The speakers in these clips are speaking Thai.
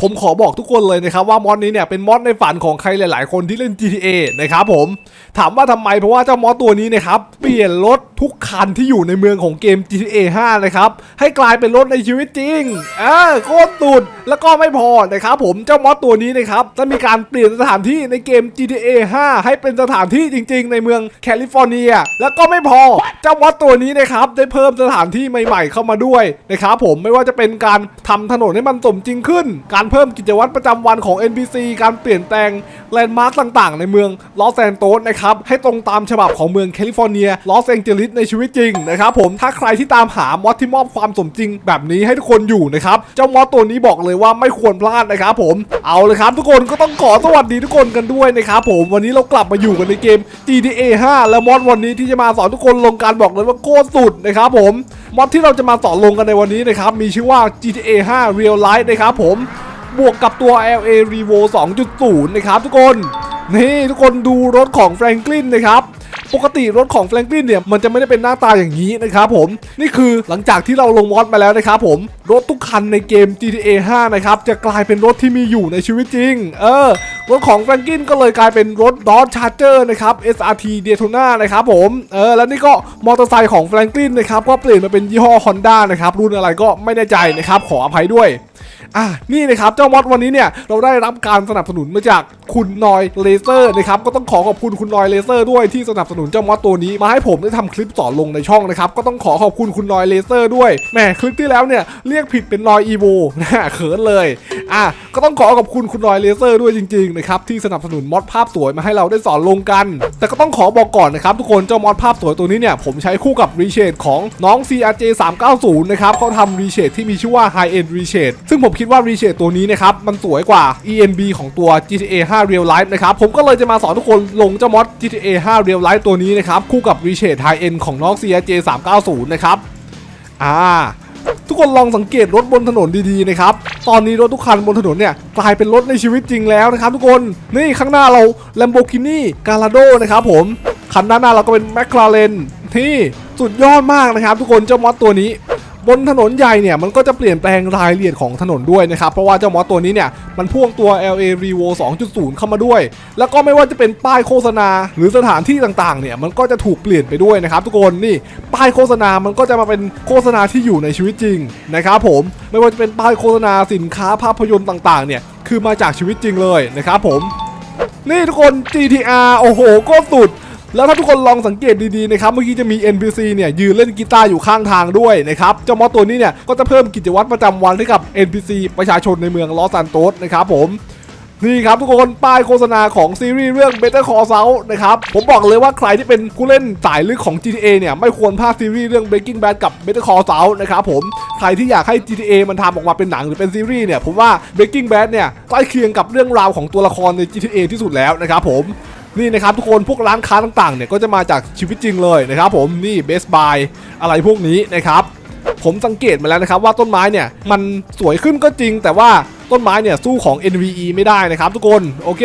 ผมขอบอกทุกคนเลยนะครับว่ามอดนี้เนี่ยเป็นมอดในฝันของใครหลาย ๆ คนที่เล่น GTA นะครับผมถามว่าทำไมเพราะว่าเจ้ามอดตัวนี้นะครับเปลี่ยนรถ ทุกคันที่อยู่ในเมืองของเกม GTA 5 นะครับ ให้กลายเป็นรถในชีวิตจริงเออโคตรสุดแล้วก็ไม่พอนะครับผมเจ้ามอดตัวนี้นะครับจะมีการเปลี่ยนสถานที่ในเกม GTA 5 ให้เป็นสถานที่จริง ๆ ในเมืองแคลิฟอร์เนีย แล้วก็ไม่พอเจ้ามอดตัวนี้นะครับได้เพิ่มสถานที่ใหม่ ๆ เข้ามาด้วยนะครับผมไม่ว่าจะเป็นการทำถนนให้มันสมจริงขึ้น การเพิ่มกิจวัตรประจำวันของ NPC การเปลี่ยนแปลงแลนด์มาร์คต่าง ๆ ในเมืองลอสแอนโตสนะครับให้ตรงตามฉบับของเมืองแคลิฟอร์เนียลอสแองเจลิสในชีวิตจริงนะครับผมถ้าใครที่ตามหามอดที่มอบความสมจริงแบบนี้ให้ทุกคนอยู่นะครับเจ้ามอดตัวนี้บอกเลยว่าไม่ควรพลาดนะครับผมเอาเลยครับทุกคนก็ต้องขอสวัสดีทุกคนกันด้วยนะครับผมวันนี้เรากลับมาอยู่กันในเกม GTA 5 และมอดวันนี้ที่จะมาสอนทุกคนลงการบอกเลยว่าโคตรสุดนะครับผมมอดที่เราจะมาสอนลงกันในวันนี้นะครับมีชื่อว่า GTA 5 Real Life นะครับผมบวกกับตัว LA Revo 2.0 นะครับทุกคน นี่ทุกคนดูรถของแฟรงกลินนะครับ ปกติรถของแฟรงกลินเนี่ยมันจะไม่ได้เป็นหน้าตาอย่างนี้นะครับผมนี่คือหลังจากที่เราลงมอดมาแล้วนะครับผมรถทุกคันในเกม GTA 5 นะครับจะกลายเป็นรถที่มีอยู่ในชีวิตจริง เออ รถของแฟรงกินก็เลยกลายเป็นรถ Dodge Charger นะครับ SRT Daytona นะครับผมเออแล้วนี่ก็มอเตอร์ไซค์ของแฟรงกินนะครับก็เปลี่ยนมาเป็นยี่ห้อ Honda นะครับรุ่นอะไรก็ไม่แน่ใจนะครับขออภัยด้วย อะนี่นะครับเจ้ามอดวันนี้เนี่ยเราได้รับการสนับสนุนมาจากคุณนอยเลเซอร์นะครับก็ต้องขอขอบคุณคุณนอยเลเซอร์ด้วยที่สนับสนุนเจ้ามอดตัวนี้มาให้ผมได้ทำคลิปสอนลงในช่องนะครับก็ต้องขอขอบคุณคุณนอยเลเซอร์ด้วยแหมคลิปที่แล้วเนี่ยเรียกผิดเป็นนอยอีโวนะเขินเลยอะก็ต้องขอขอบคุณคุณนอยเลเซอร์ด้วยจริงๆนะครับที่สนับสนุนมอดภาพสวยมาให้เราได้สอนลงกัน แต่ก็ต้องขอบอกก่อนนะครับทุกคนเจ้ามอดภาพสวยตัวนี้เนี่ยผมใช้คู่กับรีเชดของน้อง CRJ 390นะครับเขาทำรีเชดที่มีชื่อว่า High End Reshade ซึ่งผมคิดว่ารีเชดตัวนี้นะครับมันสวยกว่า ENB ของตัว GTA 5 Real Life นะครับผมก็เลยจะมาสอนทุกคนลงเจ้ามอด GTA 5 Real Life ตัวนี้นะครับคู่กับรีเชด High End ของน้อง CRJ 390นะครับอ่า ทุกคนลองสังเกตรถบนถนนดีๆนะครับ ตอนนี้รถทุกคันบนถนนเนี่ยกลายเป็นรถในชีวิตจริงแล้วนะครับทุกคน นี่ข้างหน้าเรา Lamborghini Gallardo นะครับผม คันด้านหน้าเราก็เป็น McLaren ที่สุดยอดมากนะครับทุกคนเจ้ามอสตัวนี้ บนถนนใหญ่เนี่ยมันก็จะเปลี่ยนแปลงรายละเอียดของถนนด้วยนะครับ เพราะว่าเจ้ามอสตัวนี้เนี่ยมันพ่วงตัว LA Revo 2.0 เข้ามาด้วย แล้วก็ไม่ว่าจะเป็นป้ายโฆษณา หรือสถานที่ต่างๆเนี่ยมันก็จะถูกเปลี่ยนไปด้วยนะครับทุกคนนี่ป้ายโฆษณามันก็จะมาเป็นโฆษณาที่อยู่ในชีวิตจริงนะครับผมไม่ว่าจะเป็นป้ายโฆษณาสินค้าภาพยนตร์ต่างๆเนี่ยคือมาจากชีวิตจริงเลยนะครับผมนี่ทุกคน GTR โอ้โห ก็สุด แล้วถ้าทุกคนลองสังเกตดีๆนะครับเมื่อกี้จะมี NPC เนี่ยยืนเล่นกีตาร์อยู่ข้างทางด้วยนะครับเจ้ามอสตัวนี้เนี่ยก็จะเพิ่มกิจวัตรประจำวันให้กับ NPC ประชาชนในเมืองลอสซานโตสนะครับผมนี่ครับทุกคนป้ายโฆษณาของซีรีส์เรื่อง Better Call Saul นะครับ ผมบอกเลยว่าใครที่เป็นผู้เล่นสายลึกของ GTA เนี่ย ไม่ควรพลาดซีรีส์เรื่อง Breaking Bad กับ Better Call Saul นะครับผมใครที่อยากให้ GTA มันทำออกมาเป็นหนังหรือเป็นซีรีส์เนี่ย ผมว่า Breaking Bad เนี่ยใกล้เคียงกับเรื่องราวของตัวละครใน GTA ที่สุดแล้วนะครับผม นี่นะครับทุกคนพวกร้านค้าต่างๆเนี่ยก็จะมาจากชีวิตจริงเลยนะครับผมนี่ Best Buy อะไรพวกนี้นะครับผมสังเกตมาแล้วนะครับว่าต้นไม้เนี่ยมันสวยขึ้นก็จริง แต่ว่าต้นไม้เนี่ยสู้ของ NVE ไม่ได้นะครับทุกคนโอเค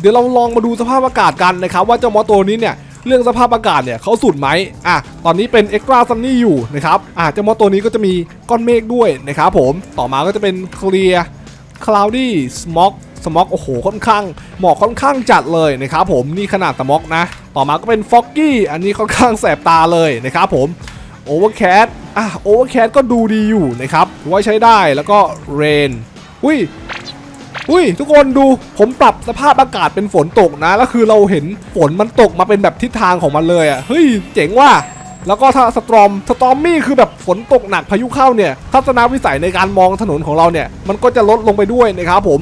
เดี๋ยวเราลองมาดูสภาพอากาศกันนะครับว่าเจ้ามอตัวนี้เนี่ยเรื่องสภาพอากาศเนี่ยเขาสุดไหมอะตอนนี้เป็น Extra Sunny อยู่นะครับอะเจ้ามอตัวนี้ก็จะมีก้อนเมฆด้วยนะครับผมต่อมาก็จะเป็น Clear Cloudy Smog สม็อก สม็อกโอ้โหค่อนข้างหมอกค่อนข้างจัดเลยนะครับผมนี่ขนาดสม็อกนะ ต่อมาก็เป็นฟ็อกกี้อันนี้ค่อนข้างแสบตาเลยนะครับผมโอเวอร์แคทอะโอเวอร์แคทก็ดูดีอยู่นะครับว่าใช้ได้แล้วก็เรนอุ้ยอุ้ยทุกคนดูผมปรับสภาพอากาศเป็นฝนตกนะแล้วคือเราเห็นฝนมันตกมาเป็นแบบทิศทางของมันเลยอะเฮ้ยเจ๋งว่ะ แล้วก็ถ้าสตรอมสตรอมมี่คือแบบฝนตกหนักพายุเข้าเนี่ยทัศนวิสัยในการมองถนนของเราเนี่ย มันก็จะลดลงไปด้วยนะครับผม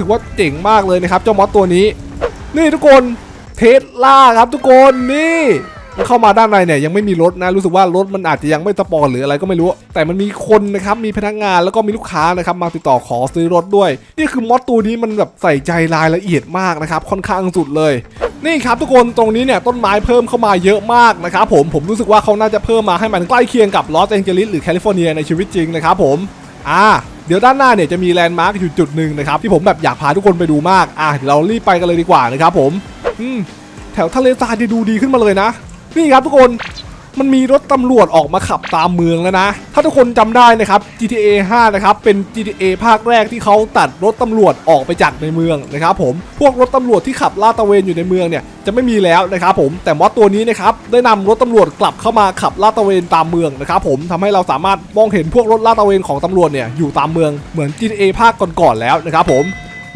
ถือว่าเจ๋งมากเลยนะครับ เจ้ามอสตัวนี้ นี่ทุกคนเทสลาครับทุกคนนี่ เข้ามาด้านในเนี่ยยังไม่มีรถนะรู้สึกว่ารถมันอาจจะยังไม่สปอร์ตหรืออะไรก็ไม่รู้ แต่มันมีคนนะครับมีพนักงานแล้วก็มีลูกค้านะครับมาติดต่อขอซื้อรถด้วย นี่คือมอสตัวนี้มันแบบใส่ใจรายละเอียดมากนะครับค่อนข้างสุดเลยนี่ครับทุกคนตรงนี้เนี่ยต้นไม้เพิ่มเข้ามาเยอะมากนะครับผมผมรู้สึกว่าเขาน่าจะเพิ่มมาให้มันใกล้เคียงกับลอสแองเจลิสหรือแคลิฟอร์เนียในชีวิตจริงนะครับผมอ่าเดี๋ยวด้านหน้าเนี่ยจะมีแลนด์มาร์กอยู่จุดหนึ่งนะครับที่ผมแบบอยากพาทุกคนไปดูมากอะเดี๋ยวเรารีบไปกันเลยดีกว่านะครับผมอืมแถวทะเลทรายจะดูดีขึ้นมาเลยนะ นี่ครับทุกคนมันมีรถตำรวจออกมาขับตามเมืองแล้วนะ ถ้าทุกคนจำได้นะครับ GTA 5 นะครับ เป็น GTA ภาคแรกที่เขาตัดรถตำรวจออกไปจากในเมืองนะครับผม พวกรถตำรวจที่ขับลาดตระเวนอยู่ในเมืองเนี่ยจะไม่มีแล้วนะครับผม แต่มอสตัวนี้นะครับได้นำรถตำรวจกลับเข้ามาขับลาดตระเวนตามเมืองนะครับผมทำให้เราสามารถมองเห็นพวกรถลาดตระเวนของตำรวจเนี่ยอยู่ตามเมืองเหมือน GTA ภาคก่อนๆแล้วนะครับผม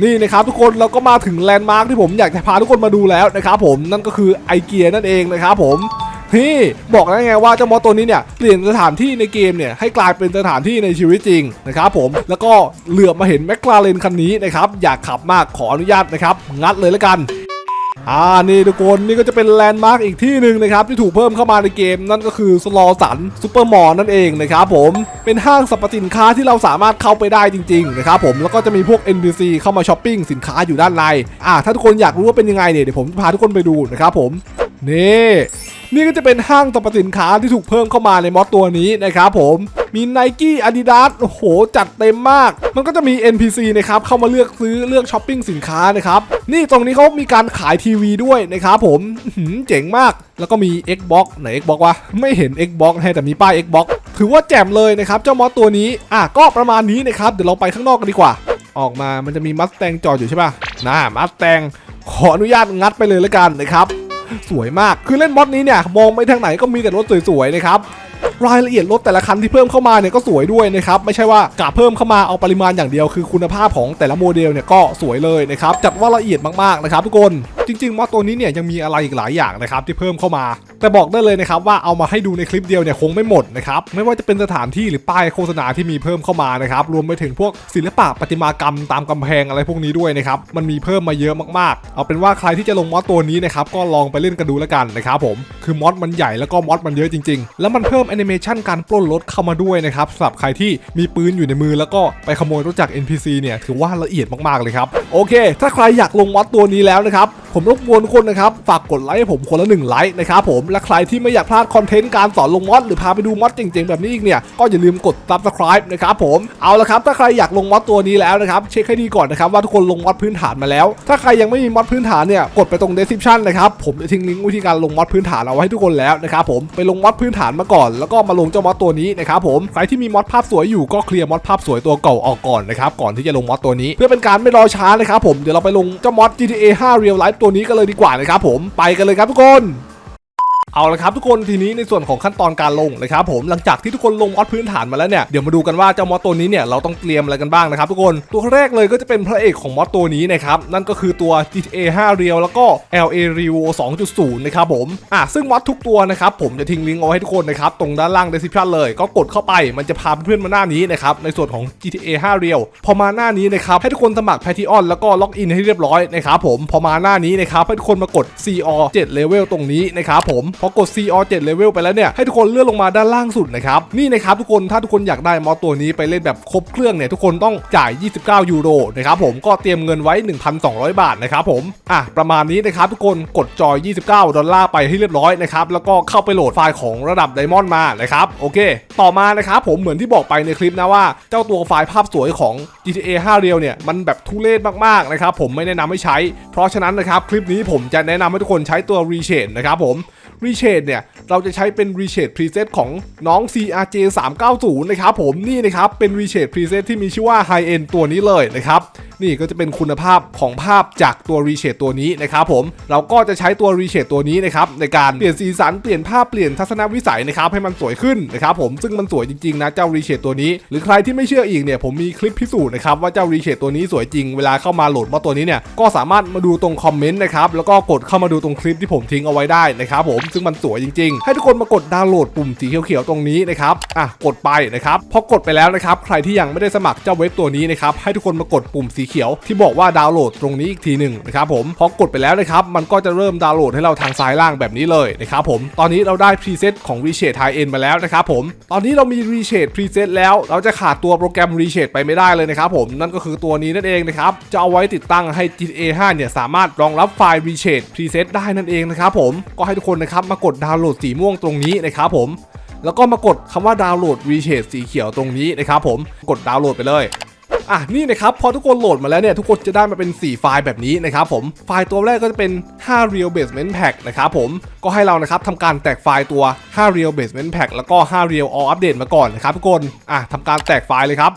นี่นะครับทุกคนเราก็มาถึงแลนด์มาร์คที่ผมอยากจะพาทุกคนมาดูแล้วนะครับผมนั่นก็คือไอเกียนั่นเองนะครับผมนี่บอกแล้วไงว่าเจ้ามอสตัวนี้เนี่ยเปลี่ยนสถานที่ในเกมเนี่ยให้กลายเป็นสถานที่ในชีวิตจริงนะครับผมแล้วก็เหลือบมาเห็นแมคลาเรนคันนี้นะครับอยากขับมากขออนุญาตนะครับงัดเลยแล้วกัน อ่านี่ทุกคนนี่ก็จะเป็นแลนด์มาร์กอีกที่หนึ่งนะครับที่ถูกเพิ่มเข้ามาในเกมนั่นก็คือสโลสันซูเปอร์มอลนั่นเองนะครับผมเป็นห้างสรรพสินค้าที่เราสามารถเข้าไปได้จริงๆนะครับผมแล้วก็จะมีพวก NPC เข้ามาช้อปปิ้งสินค้าอยู่ด้านในอ่าถ้าทุกคนอยากรู้ว่าเป็นยังไงเนี่ยเดี๋ยวผมจะพาทุกคนไปดูนะครับผมนี่นี่ก็จะเป็นห้างสรรพสินค้าที่ถูกเพิ่มเข้ามาในมอสตัวนี้นะครับผม มี n i กี้ Adidas โอ้โห จัดเต็มมาก มันก็จะมี NPC นะครับเข้ามาเลือกซื้อเลือกช้อปปิ้งสินค้านะครับ นี่ตรงนี้เขามีการขายทีวีด้วยนะครับผมเจ๋งมาก แล้วก็มี Xbox ไหน Xbox วะ ไม่เห็น Xbox ให้แต่มีป้าย Xbox ถือว่าแจ่มเลยนะครับ เจ้ามอสตัวนี้ อะก็ประมาณนี้นะครับ เดี๋ยวเราไปข้างนอกกันดีกว่า ออกมา มันจะมีมัสแตงจอดอยู่ใช่ป่ะน่ามัสแตงขออนุญาตงัดไปเลยแล้วกันนะครับ สวยมาก คือเล่นมอดนี้เนี่ย มองไปทางไหนก็มีแต่รถสวยๆนะครับ รายละเอียดรถแต่ละคันที่เพิ่มเข้ามาเนี่ยก็สวยด้วยนะครับไม่ใช่ว่ากะเพิ่มเข้ามาเอาปริมาณอย่างเดียวคือคุณภาพของแต่ละโมเดลเนี่ยก็สวยเลยนะครับจัดว่าละเอียดมากๆนะครับทุกคน จริงๆมอดตัวนี้เนี่ยยังมีอะไรอีกหลายอย่างนะครับที่เพิ่มเข้ามาแต่บอกได้เลยนะครับว่าเอามาให้ดูในคลิปเดียวเนี่ยคงไม่หมดนะครับไม่ว่าจะเป็นสถานที่หรือป้ายโฆษณาที่มีเพิ่มเข้ามานะครับรวมไปถึงพวกศิลปะประติมากรรมตามกำแพงอะไรพวกนี้ด้วยนะครับมันมีเพิ่มมาเยอะมากๆ เอาเป็นว่าใครที่จะลงมอดตัวนี้นะครับก็ลองไปเล่นกันดูแล้วกันนะครับผมคือมอดมันใหญ่แล้วก็มอดมันเยอะจริง ๆ แล้วมันเพิ่มแอนิเมชันการปล้นรถเข้ามาด้วยนะครับสำหรับใครที่มีปืนอยู่ในมือแล้วก็ไปขโมยรถจาก NPC เนี่ยถือว่าละเอียดมากๆเลยครับโอเค ถ้าใครอยากลงมอดตัวนี้แล้วนะครับผมรบกวนคนนะครับฝากกดไลค์ให้ผมคนละหนึ่งไลค์นะครับผมและใครที่ไม่อยากพลาดคอนเทนต์การสอนลงมอดหรือพาไปดูมอดเจ๋งๆแบบนี้อีกเนี่ยก็อย่าลืมกด subscribe นะครับผมเอาละครับถ้าใครอยากลงมอดตัวนี้แล้วนะครับเช็คให้ดีก่อนนะครับว่าทุกคนลงมอดพื้นฐานมาแล้ว ถ้าใครยังไม่มีมอดพื้นฐานเนี่ยกดไปตรง description นะครับผมจะทิ้งลิงก์วิธีการลงมอดพื้นฐานเอาไว้ให้ทุกคนแล้วนะครับผมไปลงมอดพื้นฐานมาก่อน แล้วก็มาลงเจ้ามอดตัวนี้นะครับผมใครที่มีมอดภาพสวยอยู่ก็เคลียร์มอดภาพสวยตัวเก่าออกก่อนนะครับก่อนที่จะลงมอดตัวนี้ เพื่อเป็นการไม่รอช้านะครับผมเดี๋ยวเราไปลงเจ้ามอด GTA 5 Real Life ตัวนี้กันเลยดีกว่านะครับผมไปกันเลยครับทุกคน เอาละครับทุกคนทีนี้ในส่วนของขั้นตอนการลงนะครับผมหลังจากที่ทุกคนลงมอดพื้นฐานมาแล้วเนี่ยเดี๋ยวมาดูกันว่าเจ้ามอดตัวนี้เนี่ยเราต้องเตรียมอะไรกันบ้างนะครับทุกคนตัวแรกเลยก็จะเป็นพระเอกของมอดตัวนี้นะครับนั่นก็คือตัว GTA 5 Real แล้วก็ LA Revo 2.0 นะครับผมอะซึ่งมอดทุกตัวนะครับผมจะทิ้งลิงก์เอาไว้ให้ทุกคนนะครับตรงด้านล่าง description เลย ก็กดเข้าไปมันจะพาเพื่อนมาหน้านี้นะครับในส่วนของ GTA 5 Real พอมาหน้านี้นะครับให้ทุกคนสมัคร Patreon แล้วก็ล็อกอินให้เรียบร้อยนะครับผมพอมาหน้านี้นะครับให้ทุกคนมากด CR 7 Level ตรงนี้นะครับผมพอกด CR 7 Level ไปแล้วเนี่ยให้ทุกคนเลื่อนลงมาด้านล่างสุดนะครับนี่นะครับทุกคนถ้าทุกคนอยากได้มอสตัวนี้ไปเล่นแบบครบเครื่องเนี่ยทุกคนต้องจ่าย 29 ยูโรนะครับผมก็เตรียมเงินไว้ 1,200 บาทนะครับผมอะประมาณนี้นะครับทุกคนกดจอย 29 ดอลลาร์ไปให้เรียบร้อยนะครับแล้วก็เข้าไปโหลดไฟล์ของระดับไดมอนด์มานะครับโอเค ต่อมานะครับผมเหมือนที่บอกไปในคลิปนะว่าเจ้าตัวไฟล์ภาพสวยของ GTA 5 Real เนี่ยมันแบบทุเรศมากๆนะครับผมไม่แนะนำให้ใช้ เพราะฉะนั้นนะครับคลิปนี้ผมจะแนะนำให้ทุกคนใช้ตัว Reshade นะครับผม Reshade เนี่ย เราจะใช้เป็น Reshade Preset ของน้อง CRJ 390นะครับผมนี่นะครับเป็น Reshade Preset ที่มีชื่อว่า High End ตัวนี้เลยนะครับนี่ก็จะเป็นคุณภาพของภาพจากตัว Reshade ตัวนี้นะครับผมเราก็จะใช้ตัว Reshade ตัวนี้นะครับในการเปลี่ยนสีสันเปลี่ยนภาพเปลี่ยนทัศนวิสัยนะครับให้มันสวยขึ้นนะครับผมซึ่งมันสวยจริงๆนะเจ้า Reshade ตัวนี้ หรือใครที่ไม่เชื่ออีกเนี่ยผมมีคลิปพิสูจน์นะครับว่าเจ้า Reshade ตัวนี้สวยจริงเวลาเข้ามาโหลดมาตัวนี้เนี่ยก็สามารถมาดูตรงคอมเมนต์นะครับแล้วก็กดเข้ามาดูตรงคลิปที่ผมทิ้งเอาไว้ได้นะครับผมซึ่งมันสวยจริงๆ ให้ทุกคนมากดดาวน์โหลดปุ่มสีเขียวๆตรงนี้นะครับอะกดไปนะครับพอกดไปแล้วนะครับใครที่ยังไม่ได้สมัครเจ้าเว็บตัวนี้นะครับให้ทุกคนมากดปุ่มสีเขียวที่บอกว่าดาวน์โหลดตรงนี้อีกทีหนึ่งนะครับผมพอกดไปแล้วนะครับมันก็จะเริ่มดาวน์โหลดให้เราทางซ้ายล่างแบบนี้เลยนะครับผมตอนนี้เราได้พรีเซตของ Reshade High End มาแล้วนะครับผมตอนนี้เรามี Reshade Preset แล้ว เราจะขาดตัวโปรแกรม Reshade ไปไม่ได้เลยนะครับผมนั่นก็คือตัวนี้นั่นเองนะครับจะเอาไว้ติดตั้งให้ GTA 5 เนี่ยสามารถรองรับไฟล์ Reshade Preset ได้นั่นเองนะครับผมก็ให้ทุกคนนะครับมากดดาวน์โหลดสีม่วงตรงนี้นะครับผมแล้วก็มากดคำว่าดาวน์โหลด Reshade สีเขียวตรงนี้นะครับผมกดดาวน์โหลดไปเลย อะนี่นะครับพอทุกคนโหลดมาแล้วเนี่ยทุกคนจะได้มาเป็น 4 ไฟล์แบบนี้นะครับผมไฟล์ตัวแรกก็จะเป็น 5 real basement pack นะครับผมก็ให้เรานะครับทำการแตกไฟล์ตัว 5 real basement pack แล้วก็ 5 real all update มาก่อนนะครับทุกคนอะทำการแตกไฟล์เลยครับ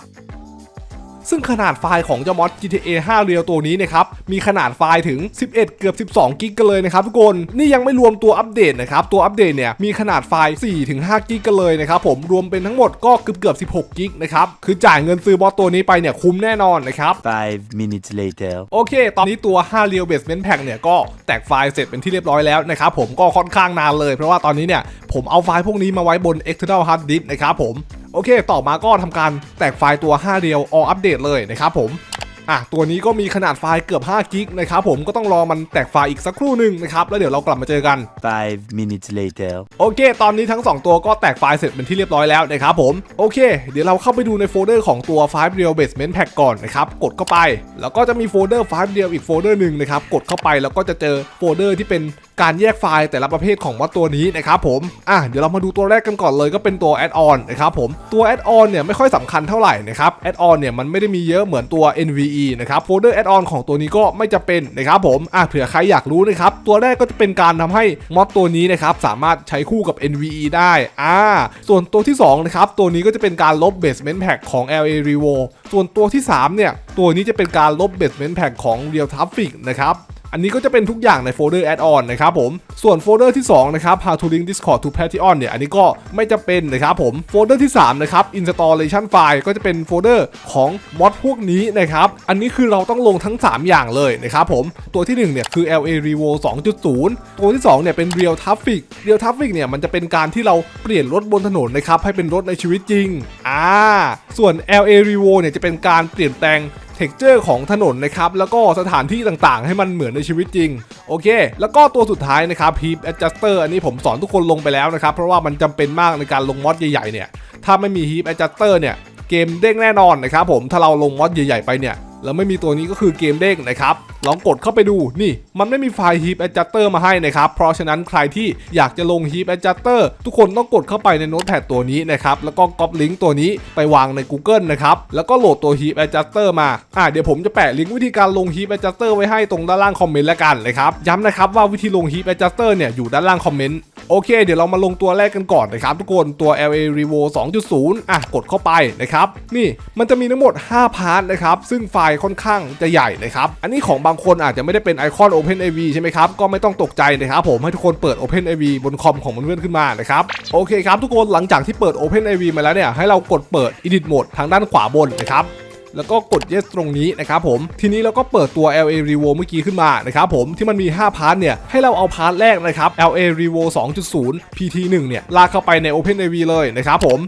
ซึ่งขนาดไฟล์ของเจ้ามอด GTA 5 เรียวตัวนี้นะครับ มีขนาดไฟล์ถึง 11 เกือบ 12 กิกกันเลยนะครับทุกคน นี่ยังไม่รวมตัวอัปเดตนะครับ ตัวอัปเดตเนี่ยมีขนาดไฟล์4ถึง5กิกกันเลยนะครับผม รวมเป็นทั้งหมดก็เกือบเกือบ 16 กิกนะครับ คือจ่ายเงินซื้อบอสตัวนี้ไปเนี่ยคุ้มแน่นอนนะครับ Five minutes later. โอเค ตอนนี้ตัว5 Real Basement Pack เนี่ยก็แตกไฟล์เสร็จเป็นที่เรียบร้อยแล้วนะครับผมก็ค่อนข้างนานเลย เพราะว่าตอนนี้เนี่ยผมเอาไฟล์พวกนี้มาไว้บน external hard disk นะครับผม โอเค ต่อมาก็ทำการแตกไฟล์ตัว5 Real All Update เลยนะครับผมอะตัวนี้ก็มีขนาดไฟล์เกือบ5กิกนะครับผมก็ต้องรอมันแตกไฟล์อีกสักครู่หนึ่งนะครับ แล้วเดี๋ยวเรากลับมาเจอกัน Five minutes later. โอเค ตอนนี้ทั้ง 2 ตัวก็แตกไฟล์เสร็จเป็นที่เรียบร้อยแล้วนะครับผม โอเค เดี๋ยวเราเข้าไปดูในโฟลเดอร์ของตัว5 Real Basement Pack ก่อนนะครับ กดเข้าไป แล้วก็จะมีโฟลเดอร์5 Real อีกโฟลเดอร์หนึ่งนะครับ กดเข้าไปแล้วก็จะเจอโฟลเดอร์ที่เป็น การแยกไฟล์แต่ละประเภทของมอดตัวนี้นะครับผมอะเดี๋ยวเรามาดูตัวแรกกันก่อนเลยก็เป็นตัว Add-on นนะครับผมตัว Add-on เนี่ยไม่ค่อยสำคัญเท่าไหร่นะครับ Add-on เนี่ยมันไม่ได้มีเยอะเหมือนตัว NVE นะครับโฟลเดอร์ Add-on ของตัวนี้ก็ไม่จะเป็นนะครับผมอะเผื่อใครอยากรู้นะครับตัวแรกก็จะเป็นการทำให้มอดตัวนี้นะครับสามารถใช้คู่กับ NVE ได้อ่าส่วนตัวที่สองนะครับตัวนี้ก็จะเป็นการลบ Basement Pack ของ LA Revo ส่วนตัวที่สามเนี่ยตัวนี้จะเป็นการลบ Basement Pack ของ Real Traffic นะครับ อันนี้ก็จะเป็นทุกอย่างในโฟลเดอร์ add-on นะครับผม ส่วนโฟลเดอร์ที่ 2 นะครับ how to link discord to Patreon เนี่ย อันนี้ก็ไม่จะเป็นนะครับผม โฟลเดอร์ที่ 3 นะครับ installation file ก็จะเป็นโฟลเดอร์ของมอดพวกนี้นะครับ อันนี้คือเราต้องลงทั้ง 3 อย่างเลยนะครับผม ตัวที่ 1 เนี่ย คือ LA Revo 2.0 ตัวที่ 2 เนี่ย เป็น Real Traffic Real Traffic เนี่ย มันจะเป็นการที่เราเปลี่ยนรถบนถนนนะครับ ให้เป็นรถในชีวิตจริง อ่า ส่วน LA Revo เนี่ย จะเป็นการเปลี่ยนแปลง เท็กเจอร์ของถนนนะครับแล้วก็สถานที่ต่างๆ ให้มันเหมือนในชีวิตจริง โอเค แล้วก็ตัวสุดท้ายนะครับ Heap Adjuster อันนี้ผมสอนทุกคนลงไปแล้วนะครับ เพราะว่ามันจำเป็นมากในการลงมอดใหญ่ๆเนี่ยถ้าไม่มี Heap Adjuster เนี่ยเกมเด้งแน่นอนนะครับผมถ้าเราลงมอดใหญ่ๆไปเนี่ย แล้วไม่มีตัวนี้ก็คือเกมเด้งนะครับ ลองกดเข้าไปดูนี่ มันไม่มีไฟล์ Heap Adjuster มาให้นะครับ เพราะฉะนั้นใครที่อยากจะลง Heap Adjuster ทุกคนต้องกดเข้าไปในโน้ตแพดตัวนี้นะครับ แล้วก็ก๊อปลิงก์ตัวนี้ไปวางใน Google นะครับ แล้วก็โหลดตัว Heap Adjuster มาอ่าเดี๋ยวผมจะแปะลิงก์วิธีการลง Heap Adjuster ไว้ให้ตรงด้านล่างคอมเมนต์แล้วกันนะครับย้ำนะครับว่าวิธีลง Heap Adjuster เนี่ยอยู่ด้านล่างคอมเมนต์โอเค เดี๋ยวเรามาลงตัวแรกกันก่อนนะครับทุกคนตัว LA Revo 2.0 อะกดเข้าไปนะครับนี่มันจะมีทั้งหมด 5 พาร์ทนะครับซึ่งไฟลค่อนข้างจะใหญ่นะครับ อันนี้ของบางคนอาจจะไม่ได้เป็นไอคอน OpenAV ใช่ไหมครับ ก็ไม่ต้องตกใจนะครับผมให้ทุกคนเปิด OpenAV บนคอมของเพื่อนๆขึ้นมานะครับ โอเคครับทุกคนหลังจากที่เปิด OpenAV มาแล้วเนี่ยให้เรากดเปิด Edit Mode ทางด้านขวาบนนะครับแล้วก็กด yes ตรงนี้นะครับผม ทีนี้เราก็เปิดตัว LA Revo เมื่อกี้ขึ้นมานะครับผมที่มันมี 5 พาร์ทเนี่ย ให้เราเอาพาร์ทแรกนะครับ LA Revo 2.0 PT 1เนี่ย ลากเข้าไปใน OpenAV เลยนะครับผม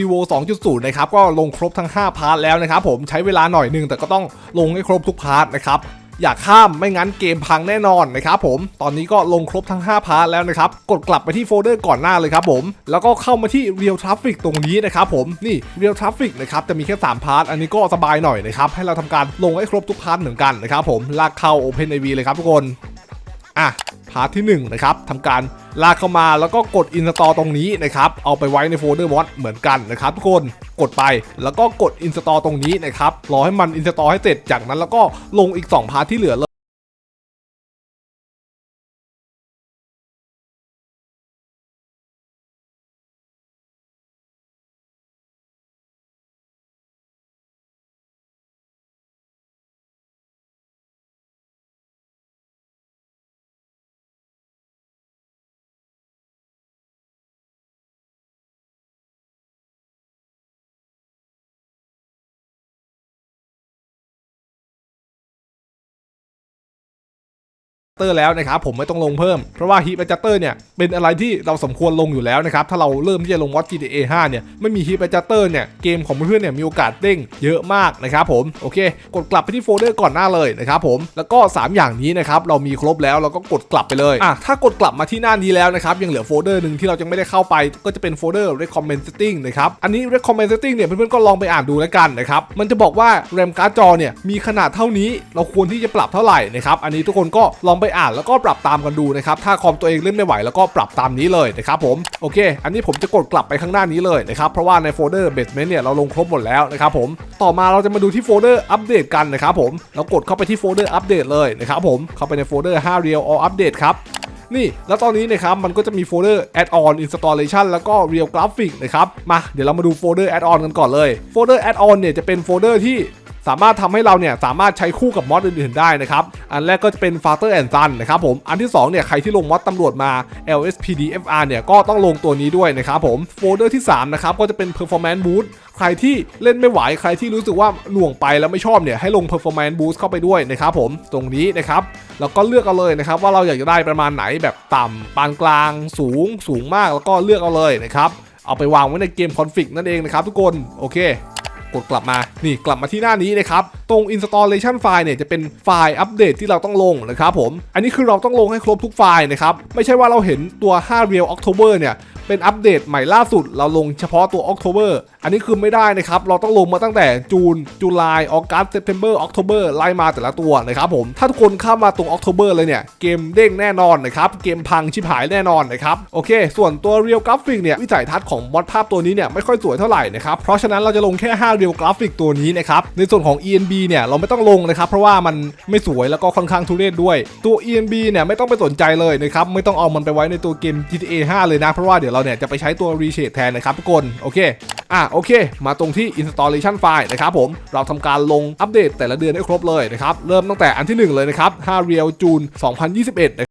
Revo 2.0 นะครับ ก็ลงครบทั้ง 5 พาร์ทแล้วนะครับผมใช้เวลาหน่อยหนึงแต่ก็ต้องลงให้ครบทุกพาร์ทนะครับ อย่าข้ามไม่งั้นเกมพังแน่นอนนะครับผมตอนนี้ก็ลงครบทั้ง 5 พาร์ทแล้วนะครับ กดกลับไปที่โฟลเดอร์ก่อนหน้าเลยครับผม แล้วก็เข้ามาที่ Real Traffic ตรงนี้นะครับผมนี่ Real Traffic นะครับจะมีแค่ 3 พาร์ท อันนี้ก็สบายหน่อยนะครับ ให้เราทำการลงให้ครบทุกพาร์ทเหมือนกันนะครับผมลากเข้า OpenAV เลยครับทุกคน อะพาร์ทที่1นะครับทำการลากเข้ามาแล้วก็กด install ตรงนี้นะครับ เอาไปไว้ในโฟลเดอร์มอดเหมือนกันนะครับทุกคนกดไปแล้วก็กด install ตรงนี้นะครับรอให้มัน install ให้เสร็จจากนั้นแล้วก็ลงอีก 2 พาร์ทที่เหลือ เตอร์แล้วนะครับผมไม่ต้องลงเพิ่ม เพราะว่า Heap Adjuster เนี่ยเป็นอะไรที่เราสมควรลงอยู่แล้วนะครับถ้าเราเริ่มที่จะลงมอด GTA 5 เนี่ยไม่มี Heap Adjuster เนี่ยเกมของเพื่อนเนี่ยมีโอกาสเด้งเยอะมากนะครับผมโอเค กดกลับไปที่โฟลเดอร์ก่อนหน้าเลยนะครับผมแล้วก็ 3 อย่างนี้นะครับเรามีครบแล้วเราก็กดกลับไปเลยอะถ้ากดกลับมาที่หน้านี้แล้วนะครับยังเหลือโฟลเดอร์หนึ่งที่เรายังไม่ได้เข้าไปก็จะเป็นโฟลเดอร์ recommend setting นะครับอันนี้ recommend setting เนี่ยเพื่อนๆก็ลองไปอ่านดูแล้วกันนะครับมันจะบอกว่า RAM การ์ดจอเนี่ยมีขนาดเท่านี้เราควรที่จะปรับเท่าไหร่นะครับอันนี้ทุกคนก็ลองไปไปอ่านแล้วก็ปรับตามกันดูนะครับถ้าคอมตัวเองเล่นไม่ไหวแล้วก็ปรับตามนี้เลยนะครับผมโอเค อันนี้ผมจะกดกลับไปข้างหน้านี้เลยนะครับเพราะว่าในโฟลเดอร์ basement เนี่ยเราลงครบหมดแล้วนะครับผมต่อมาเราจะมาดูที่โฟลเดอร์อัปเดตกันนะครับผมเรากดเข้าไปที่โฟลเดอร์อัปเดตเลยนะครับผมเข้าไปในโฟลเดอร์5 real all update ครับนี่ แล้วตอนนี้นะครับ มันก็จะมีโฟลเดอร์ add-on installation แล้วก็ real graphic นะครับ มา เดี๋ยวเรามาดูโฟลเดอร์ add-on กันก่อนเลย โฟลเดอร์ add-on เนี่ย จะเป็นโฟลเดอร์ที่ สามารถทำให้เราเนี่ยสามารถใช้คู่กับมอดอื่นๆได้นะครับ อันแรกก็จะเป็น Father and Son นะครับผม อันที่2เนี่ยใครที่ลงมอดตำรวจมา LSPDFR เนี่ยก็ต้องลงตัวนี้ด้วยนะครับผม โฟลเดอร์ที่3นะครับก็จะเป็น Performance Boost ใครที่เล่นไม่ไหวใครที่รู้สึกว่าหน่วงไปแล้วไม่ชอบเนี่ยให้ลง Performance Boost เข้าไปด้วยนะครับผมตรงนี้นะครับแล้วก็เลือกเอาเลยนะครับว่าเราอยากจะได้ประมาณไหนแบบต่ำปานกลางสูงสูงมากแล้วก็เลือกเอาเลยนะครับเอาไปวางไว้ในเกมคอนฟิกนั่นเองนะครับทุกคนโอเค กดกลับมา นี่กลับมาที่หน้านี้นะครับ ตรง installation file เนี่ยจะเป็นไฟล์อัปเดตที่เราต้องลงนะครับผม อันนี้คือเราต้องลงให้ครบทุกไฟล์นะครับ ไม่ใช่ว่าเราเห็นตัว5 real october เนี่ย เป็นอัปเดตใหม่ล่าสุด เราลงเฉพาะตัว October อันนี้คือไม่ได้นะครับ เราต้องลงมาตั้งแต่จูนจุลายออกัสเซปเทมเบอร์ออกโทเบอร์ไล่มาแต่ละตัวนะครับผม ถ้าทุกคนเข้ามาตรง October เลยเนี่ย เกมเด้งแน่นอนนะครับ เกมพังชิบหายแน่นอนนะครับ โอเค ส่วนตัว Real Graphic เนี่ย วิสัยทัศน์ของมอดภาพตัวนี้เนี่ยไม่ค่อยสวยเท่าไหร่นะครับ เพราะฉะนั้นเราจะลงแค่5 Real Graphic ตัวนี้นะครับ ในส่วนของ ENB เนี่ยเราไม่ต้องลงนะครับเพราะว่ามันไม่สวยแล้วก็ค่อนข้างทุเรศด้วย ตัว ENB เนี่ยไม่ต้องไปสนใจเลยนะครับไม่ต้องเอามันไปไว้ในตัวเกม GTA 5 เลยนะเพราะว่าเดี๋ยวเราเนี่ยจะไปใช้ตัว Reshade แทนนะครับทุกคนโอเคอะโอเค มาตรงที่ installation file นะครับผมเราทำการลงอัปเดตแต่ละเดือนให้ครบเลยนะครับเริ่มตั้งแต่อันที่ 1 เลยนะครับ5 Real June 2021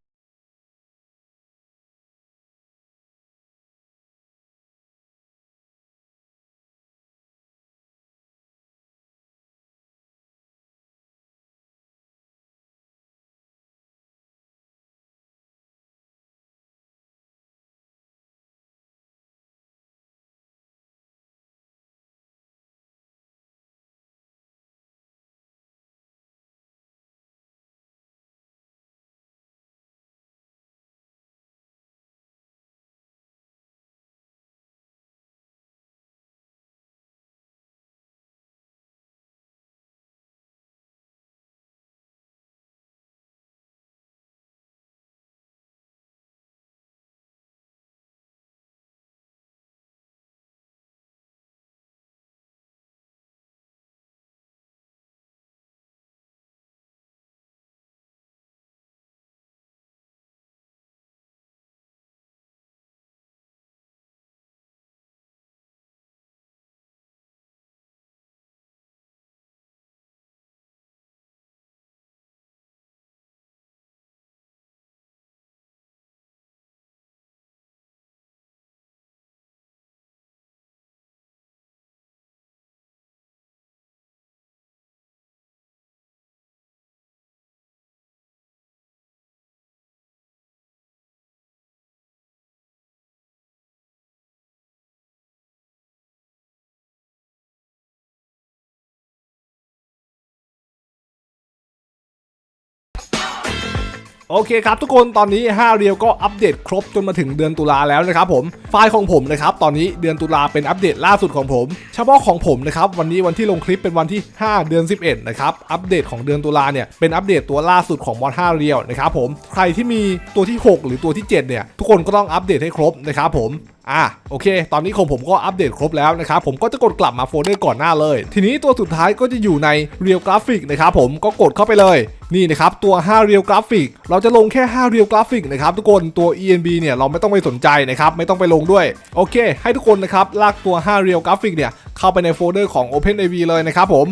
โอเคครับทุกคนตอนนี้ 5 เรียวก็อัปเดตครบจนมาถึงเดือนตุลาแล้วนะครับผมไฟล์ของผมนะครับตอนนี้เดือนตุลาเป็นอัปเดตล่าสุดของผม เฉพาะของผมนะครับวันนี้วันที่ลงคลิปเป็นวันที่ 5 เดือน 11นะครับอัปเดตของเดือนตุลาเนี่ยเป็นอัปเดตตัวล่าสุดของมอด5เรียวนะครับผมใครที่มีตัวที่ 6 หรือตัวที่ 7 เนี่ยทุกคนก็ต้องอัปเดตให้ครบนะครับผม อะโอเค ตอนนี้ของผมก็อัปเดตครบแล้วนะครับ ผมก็จะกดกลับมาโฟลเดอร์ก่อนหน้าเลย ทีนี้ตัวสุดท้ายก็จะอยู่ใน Real Graphic นะครับผมก็กดเข้าไปเลยนี่นะครับตัว5 Real Graphic เราจะลงแค่5 Real Graphic นะครับทุกคนตัว ENB เนี่ยเราไม่ต้องไปสนใจนะครับไม่ต้องไปลงด้วย โอเค ให้ทุกคนนะครับลากตัว5 Real Graphic เนี่ยเข้าไปในโฟลเดอร์ของ OpenAV เลยนะครับผม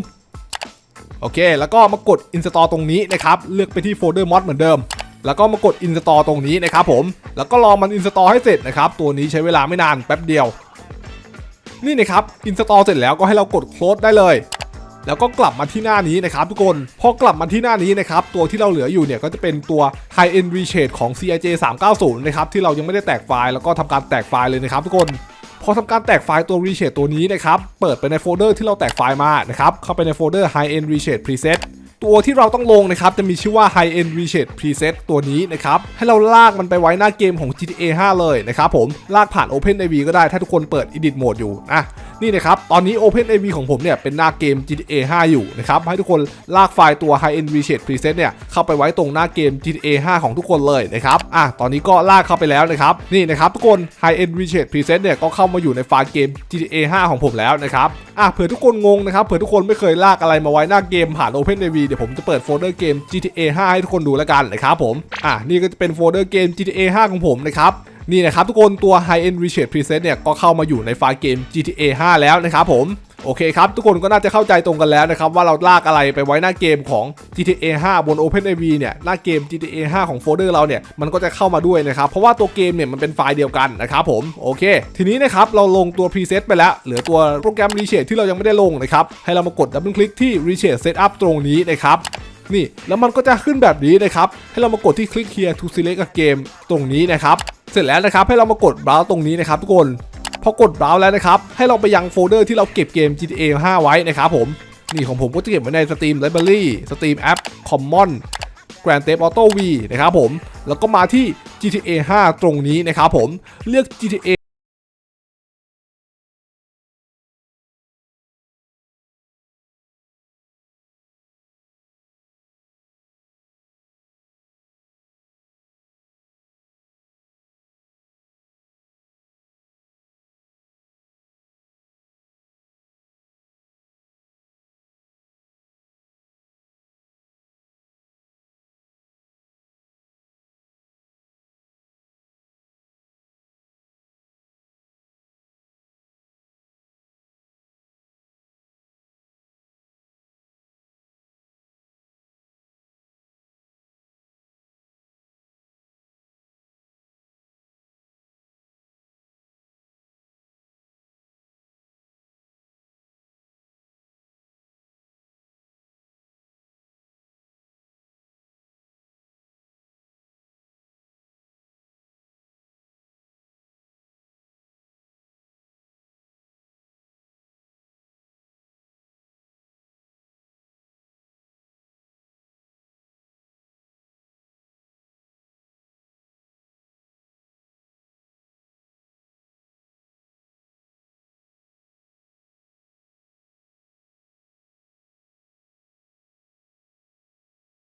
โอเค แล้วก็มากด install ตรงนี้นะครับเลือกไปที่โฟลเดอร์ mod เหมือนเดิม แล้วก็มากด install ตรงนี้นะครับผม แล้วก็รอมัน install ให้เสร็จนะครับ ตัวนี้ใช้เวลาไม่นานแป๊บเดียว นี่นะครับ install เสร็จแล้วก็ให้เรากด close ได้เลย แล้วก็กลับมาที่หน้านี้นะครับทุกคน พอกลับมาที่หน้านี้นะครับ ตัวที่เราเหลืออยู่เนี่ยก็จะเป็นตัว High End Reshade ของ CIJ 390นะครับที่เรายังไม่ได้แตกไฟล์แล้วก็ทำการแตกไฟล์เลยนะครับทุกคนพอทำการแตกไฟล์ตัว Reshade ตัวนี้นะครับ เปิดไปในโฟลเดอร์ที่เราแตกไฟล์มานะครับ เข้าไปในโฟลเดอร์ High End Reshade Preset ตัวที่เราต้องลงนะครับ จะมีชื่อว่า High End Reshade Preset ตัวนี้นะครับ ให้เราลากมันไปไว้หน้าเกมของ GTA 5 เลยนะครับผม ลากผ่าน OpenAV ก็ได้ถ้าทุกคนเปิด Edit Mode อยู่นะนี่นะครับ ตอนนี้ OpenAV ของผมเนี่ยเป็นหน้าเกม GTA 5 อยู่นะครับ ให้ทุกคนลากไฟล์ตัว High End Reshade Preset เนี่ยเข้าไปไว้ตรงหน้าเกม GTA 5 ของทุกคนเลยนะครับอะตอนนี้ก็ลากเข้าไปแล้วนะครับนี่นะครับทุกคน High End Reshade Preset เนี่ยก็เข้ามาอยู่ในไฟล์เกม GTA 5 ของผมแล้วนะครับอะเผื่อทุกคนงงนะครับเผื่อทุกคนไม่เคยลากอะไรมาไว้หน้าเกมผ่าน OpenAV เดี๋ยวผมจะเปิดโฟลเดอร์เกม GTA 5 ให้ทุกคนดูแล้วกันนะครับผม อะนี่ก็จะเป็นโฟลเดอร์เกม GTA 5 ของผมนะครับนี่นะครับทุกคนตัว High End Reshade Preset เนี่ยก็เข้ามาอยู่ในไฟล์เกม GTA 5 แล้วนะครับผม โอเคครับ ทุกคนก็น่าจะเข้าใจตรงกันแล้วนะครับ ว่าเราลากอะไรไปไว้หน้าเกมของ GTA 5 บน OpenAV เนี่ยหน้าเกม GTA 5 ของโฟลเดอร์เราเนี่ยมันก็จะเข้ามาด้วยนะครับ เพราะว่าตัวเกมเนี่ยมันเป็นไฟล์เดียวกันนะครับผมโอเค ทีนี้นะครับเราลงตัว preset ไปแล้ว เหลือตัวโปรแกรม Reshade ที่เรายังไม่ได้ลงนะครับให้เรามากดดับเบิลคลิกที่ Reshade Setup ตรงนี้นะครับนี่แล้วมันก็จะขึ้นแบบนี้นะครับ ให้เรามากดที่คลิก here to select a game ตรงนี้นะครับ เสร็จแล้วนะครับให้เรามากด browse ตรงนี้นะครับทุกคน พอกดบราวแล้วนะครับ ให้เราไปยังโฟลเดอร์ที่เราเก็บเกม GTA 5 ไว้นะครับผม นี่ของผมก็จะเก็บไว้ใน Steam Library Steam App Common Grand Theft Auto V นะครับผม แล้วก็มาที่ GTA 5 ตรงนี้นะครับผม เลือก GTA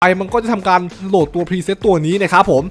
ไปมันก็จะทำการโหลดตัวพรีเซตตัวนี้นะครับผม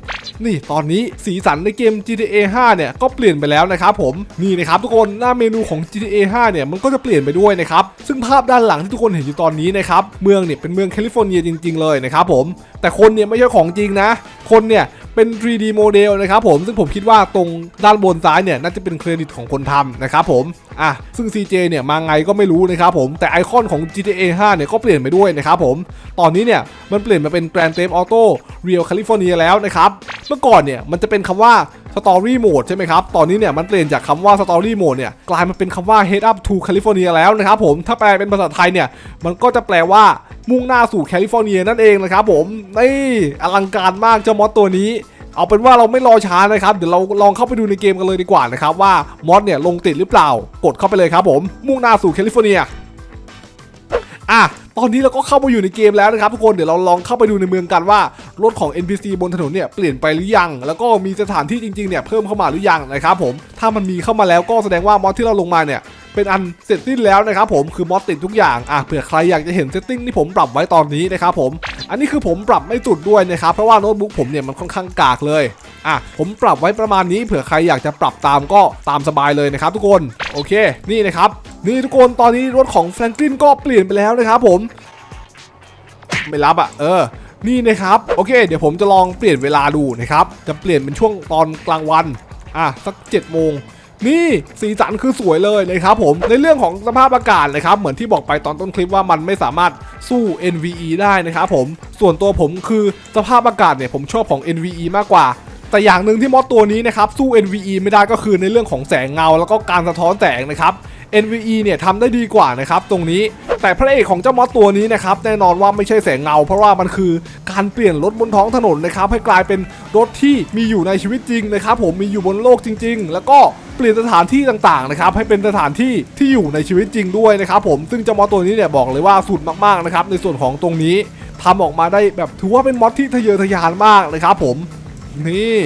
นี่ตอนนี้สีสันในเกม GTA 5 เนี่ยก็เปลี่ยนไปแล้วนะครับผมนี่นะครับทุกคนหน้าเมนูของ GTA 5 เนี่ยมันก็จะเปลี่ยนไปด้วยนะครับซึ่งภาพด้านหลังที่ทุกคนเห็นอยู่ตอนนี้นะครับเมืองเนี่ยเป็นเมืองแคลิฟอร์เนียจริง ๆ เลยนะครับผมแต่คนเนี่ยไม่ใช่ของจริงนะ คนเนี่ย เป็น 3D โมเดลนะครับผมซึ่งผมคิดว่าตรงด้านบนซ้ายเนี่ยน่าจะเป็นเครดิตของคนทำนะครับผมอะซึ่ง CJ เนี่ยมาไงก็ไม่รู้นะครับผมแต่ไอคอนของ GTA 5 เนี่ยก็เปลี่ยนไปด้วยนะครับผมตอนนี้เนี่ยมันเปลี่ยนมาเป็น Grand Theft Auto Real California แล้วนะครับเมื่อก่อนเนี่ยมันจะเป็นคำว่า Story Mode ใช่ไหมครับ ตอนนี้เนี่ยมันเปลี่ยนจากคำว่า Story Mode เนี่ยกลายมาเป็นคำว่า Head Up to California แล้วนะครับผม ถ้าแปลเป็นภาษาไทยเนี่ยมันก็จะแปลว่ามุ่งหน้าสู่แคลิฟอร์เนียนั่นเองนะครับผม นี่อลังการมากเจ้ามอสตัวนี้เอาเป็นว่าเราไม่รอช้านะครับ เดี๋ยวเราลองเข้าไปดูในเกมกันเลยดีกว่านะครับว่ามอสเนี่ยลงติดหรือเปล่า กดเข้าไปเลยครับผม มุ่งหน้าสู่แคลิฟอร์เนีย อะ ตอนนี้เราก็เข้ามาอยู่ในเกมแล้วนะครับทุกคนเดี๋ยวเราลองเข้าไปดูในเมืองกันว่ารถของ NPC บนถนนเนี่ยเปลี่ยนไปหรือยัง แล้วก็มีสถานที่จริงๆเนี่ยเพิ่มเข้ามาหรือยังนะครับผมถ้ามันมีเข้ามาแล้วก็แสดงว่ามอดที่เราลงมาเนี่ยเป็นอันเสร็จสิ้นแล้วนะครับผมคือมอดติดทุกอย่างอะเผื่อใครอยากจะเห็นเซตติ้งที่ผมปรับไว้ตอนนี้นะครับผมอันนี้คือผมปรับไม่สุดด้วยนะครับเพราะว่าโน้ตบุ๊กผมเนี่ยมันค่อนข้างกากเลย อะผมปรับไว้ประมาณนี้เผื่อใครอยากจะปรับตามก็ตามสบายเลยนะครับทุกคนโอเคนี่นะครับนี่ทุกคนตอนนี้รถของแฟรงกลินก็เปลี่ยนไปแล้วนะครับผม ไม่รับอะเออนี่นะครับโอเค เดี๋ยวผมจะลองเปลี่ยนเวลาดูนะครับจะเปลี่ยนเป็นช่วงตอนกลางวันอะสัก7จ็ดโมงนี่สีสันคือสวยเลยนะครับผมในเรื่องของสภาพอากาศนะครับเหมือนที่บอกไปตอนต้นคลิปว่ามันไม่สามารถสู้ NVE ได้นะครับผมส่วนตัวผมคือสภาพอากาศเนี่ยผมชอบของ NVE มากกว่า แต่อย่างหนึ่งที่มอดตัวนี้นะครับสู้ NVE ไม่ได้ก็คือในเรื่องของแสงเงา แล้วก็การสะท้อนแสงนะครับ NVE เนี่ยทำได้ดีกว่านะครับตรงนี้ แต่พระเอกของเจ้ามอสตัวนี้นะครับแน่นอนว่าไม่ใช่แสงเงา เพราะว่ามันคือการเปลี่ยนรถบนท้องถนนนะครับให้กลายเป็นรถที่มีอยู่ในชีวิตจริงนะครับผมมีอยู่บนโลกจริง ๆ แล้วก็เปลี่ยนสถานที่ต่างๆนะครับให้เป็นสถานที่ที่อยู่ในชีวิตจริงด้วยนะครับผมซึ่งเจ้ามอสตัวนี้เนี่ยบอกเลยว่าสุดมากๆนะครับในส่วนของตรงนี้ทำออกมาได้แบบถือว่าเป็นมอสที่ทะเยอทะยานมากนะครับผม นี่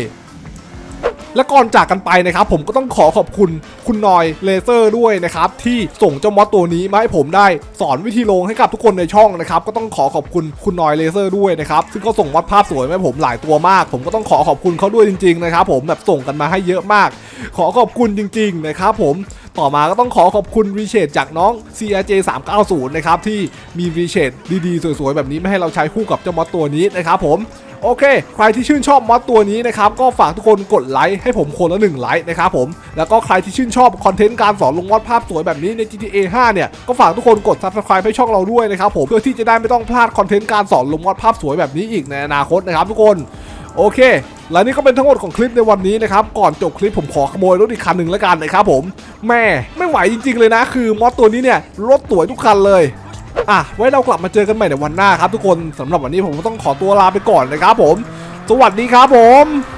และก่อนจากกันไปนะครับผมก็ต้องขอขอบคุณคุณนอยเลเซอร์ด้วยนะครับที่ส่งเจ้ามอสตัวนี้มาให้ผมได้สอนวิธีลงให้กับทุกคนในช่องนะครับก็ต้องขอขอบคุณคุณนอยเลเซอร์ด้วยนะครับซึ่งก็ส่งมอสภาพสวยมาให้ผมหลายตัวมาก ผมก็ต้องขอขอบคุณเขาด้วยจริงๆนะครับผมแบบส่งกันมาให้เยอะมาก ขอขอบคุณจริง ๆ นะครับผม ต่อมาก็ต้องขอขอบคุณรีเชดจากน้อง CRJ 390นะครับที่มีรีเชดดีๆ สวยๆ แบบนี้ไม่ให้เราใช้คู่กับเจ้ามอสตัวนี้นะครับผมโอเค ใครที่ชื่นชอบมอดตัวนี้นะครับ ก็ฝากทุกคนกดไลค์ให้ผมคนละหนึ่งไลค์นะครับผม แล้วก็ใครที่ชื่นชอบคอนเทนต์การสอนลงมอดภาพสวยแบบนี้ใน GTA 5 เนี่ย ก็ฝากทุกคนกด subscribe ให้ช่องเราด้วยนะครับผม เพื่อที่จะได้ไม่ต้องพลาดคอนเทนต์การสอนลงมอดภาพสวยแบบนี้อีกในอนาคตนะครับทุกคน โอเค และนี่ก็เป็นทั้งหมดของคลิปในวันนี้นะครับ ก่อนจบคลิปผมขอขโมยรถอีกคันหนึ่งแล้วกันนะครับผม แม่ไม่ไหวจริง ๆ เลยนะ คือมอสตัวนี้เนี่ยรถสวยทุกคันเลยอะไว้เรากลับมาเจอกันใหม่ในวันหน้าครับทุกคนสำหรับวันนี้ผมก็ต้องขอตัวลาไปก่อนนะครับผม สวัสดีครับผม